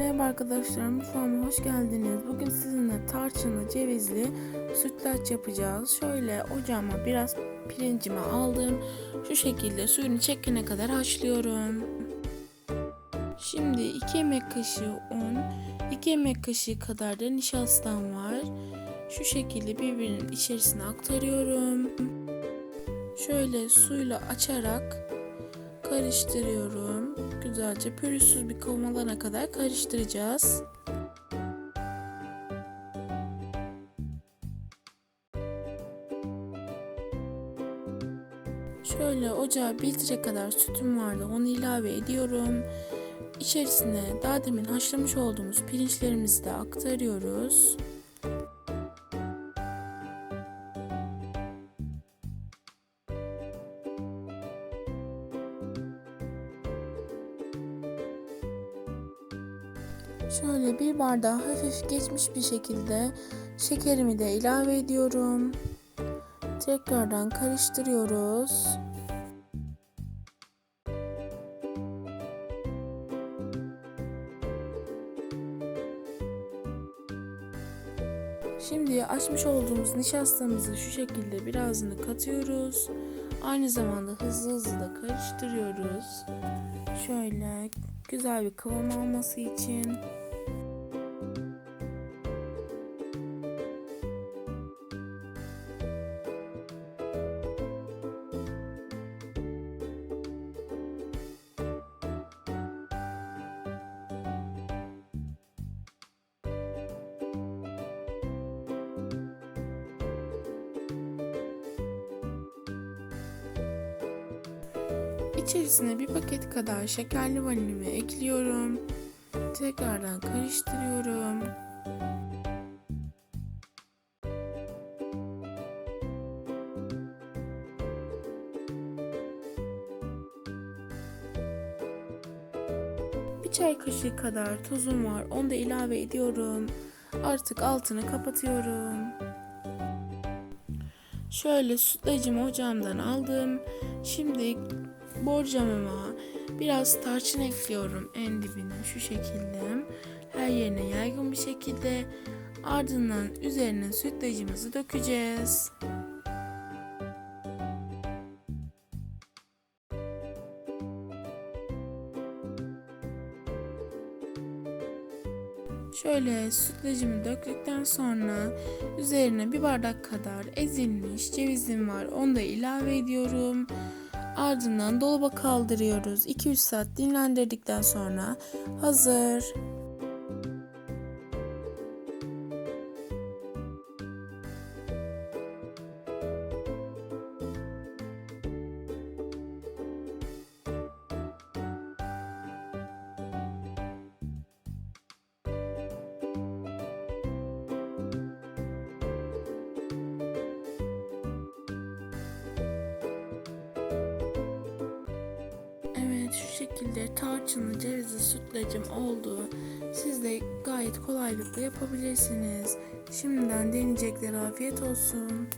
Merhaba arkadaşlar, mutfağıma hoş geldiniz. Bugün sizinle tarçınlı, cevizli sütlaç yapacağız. Şöyle ocağıma biraz pirincimi aldım. Şu şekilde suyunu çekene kadar haşlıyorum. Şimdi 2 yemek kaşığı un, 2 yemek kaşığı kadar da nişastam var. Şu şekilde birbirinin içerisine aktarıyorum. Şöyle suyla açarak karıştırıyorum. Güzelce pürüzsüz bir kıvam alana kadar karıştıracağız. Şöyle ocağa bir litre kadar sütüm vardı. Onu ilave ediyorum. İçerisine daha demin haşlamış olduğumuz pirinçlerimizi de aktarıyoruz. Şöyle bir bardağı hafif geçmiş bir şekilde şekerimi de ilave ediyorum. Tekrardan karıştırıyoruz. Şimdi açmış olduğumuz nişastamızı şu şekilde birazını katıyoruz. Aynı zamanda hızlı hızlı da karıştırıyoruz. Şöyle güzel bir kıvam alması için. İçerisine bir paket kadar şekerli vanilimi ekliyorum. Tekrardan karıştırıyorum. Bir çay kaşığı kadar tuzum var. Onu da ilave ediyorum. Artık altını kapatıyorum. Şöyle sütlacımı ocağımdan aldım. Şimdi borcamıma biraz tarçın ekliyorum en dibine şu şekilde. Her yerine yaygın bir şekilde. Ardından üzerine sütlacımızı dökeceğiz. Şöyle sütlacımı döktükten sonra üzerine bir bardak kadar ezilmiş cevizim var. Onu da ilave ediyorum. Ardından dolaba kaldırıyoruz. 2-3 saat dinlendirdikten sonra hazır. Evet şu şekilde tarçınlı cevizli sütlacım oldu. Siz de gayet kolaylıkla yapabilirsiniz. Şimdiden deneyeceklere afiyet olsun.